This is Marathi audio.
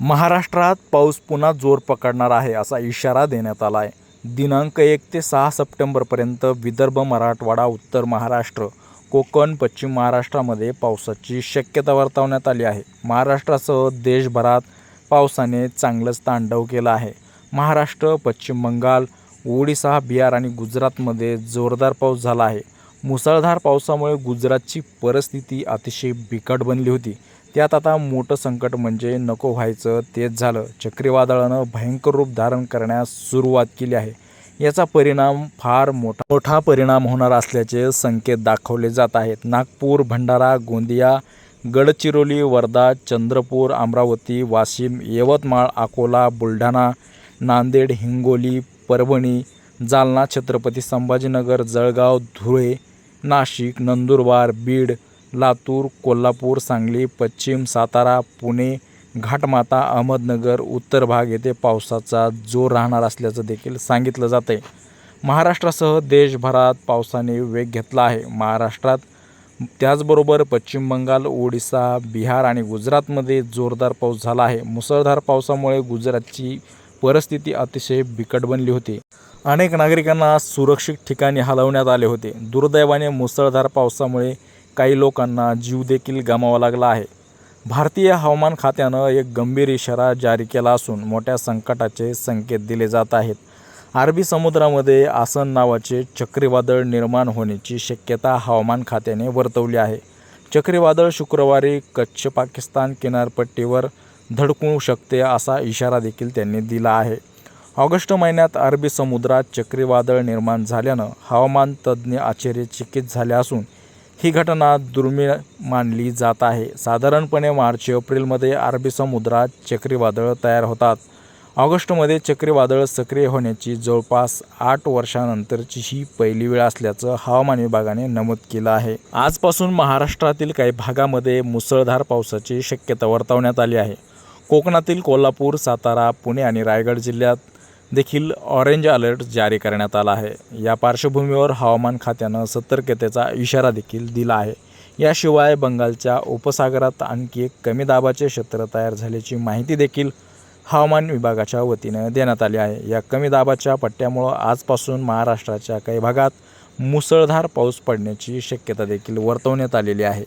महाराष्ट्रात पाऊस पुन्हा जोर पकडणार आहे असा इशारा देण्यात आला आहे दिनांक एक ते सहा सप्टेंबरपर्यंत विदर्भ मराठवाडा उत्तर महाराष्ट्र कोकण पश्चिम महाराष्ट्रामध्ये पावसाची शक्यता वर्तवण्यात आली आहे. महाराष्ट्रासह देशभरात पावसाने चांगलंच तांडव केलं आहे. महाराष्ट्र पश्चिम बंगाल ओडिसा बिहार आणि गुजरातमध्ये जोरदार पाऊस झाला आहे. मुसळधार पावसामुळे गुजरातची परिस्थिती अतिशय बिकट बनली होती. त्यात आता मोठं संकट म्हणजे नको व्हायचं तेच झालं. चक्रीवादळानं भयंकर रूप धारण करण्यास सुरुवात केली आहे. याचा परिणाम फार मोठा मोठा परिणाम होणार असल्याचे संकेत दाखवले जात आहेत. नागपूर भंडारा गोंदिया गडचिरोली वर्धा चंद्रपूर अमरावती वाशिम यवतमाळ अकोला बुलढाणा नांदेड हिंगोली परभणी जालना छत्रपती संभाजीनगर जळगाव धुळे नाशिक नंदुरबार बीड लातूर कोल्हापूर सांगली पश्चिम सातारा पुणे घाटमाता अहमदनगर उत्तर भाग येथे पावसाचा जोर राहणार असल्याचं देखील सांगितलं जात आहे महाराष्ट्रासह देशभरात पावसाने वेग घेतला आहे. महाराष्ट्रात त्याचबरोबर पश्चिम बंगाल ओडिसा बिहार आणि गुजरातमध्ये जोरदार पाऊस झाला आहे. मुसळधार पावसामुळे गुजरातची परिस्थिती अतिशय बिकट बनली होती. अनेक नागरिकांना सुरक्षित ठिकाणी हलवण्यात आले होते. दुर्दैवाने मुसळधार पावसामुळे काही लोकांना जीव देखील गमावा लागला आहे. भारतीय हवामान खात्यानं एक गंभीर इशारा जारी केला असून मोठ्या संकटाचे संकेत दिले जात आहेत. अरबी समुद्रामध्ये आसन नावाचे चक्रीवादळ निर्माण होण्याची शक्यता हवामान खात्याने वर्तवली आहे. चक्रीवादळ शुक्रवारी कच्छ पाकिस्तान किनारपट्टीवर धडकू शकते असा इशारा देखील त्यांनी दिला आहे. ऑगस्ट महिन्यात अरबी समुद्रात चक्रीवादळ निर्माण झाल्यानं हवामान तज्ज्ञ आश्चर्यचकित झाले असून ही घटना दुर्मिळ मानली जात आहे. साधारणपणे मार्च एप्रिलमध्ये अरबी समुद्रात चक्रीवादळ तयार होतात. ऑगस्टमध्ये चक्रीवादळ सक्रिय होण्याची जवळपास आठ वर्षानंतरची ही पहिली वेळ असल्याचं हवामान विभागाने नमूद केलं आहे. आजपासून महाराष्ट्रातील काही भागामध्ये मुसळधार पावसाची शक्यता वर्तवण्यात आली आहे. कोकणातील कोल्हापूर सातारा पुणे आणि रायगड जिल्ह्यात देखील ऑरेंज अलर्ट जारी करण्यात आला आहे. या पार्श्वभूमीवर हवामान खात्यानं सतर्कतेचा इशारा देखील दिला आहे. याशिवाय बंगालच्या उपसागरात आणखी एक कमी दाबाचे क्षेत्र तयार झाल्याची माहिती देखील हवामान विभागाच्या वतीनं देण्यात आली आहे. या कमी दाबाच्या पट्ट्यामुळं आजपासून महाराष्ट्राच्या काही भागात मुसळधार पाऊस पडण्याची शक्यता देखील वर्तवण्यात आलेली आहे.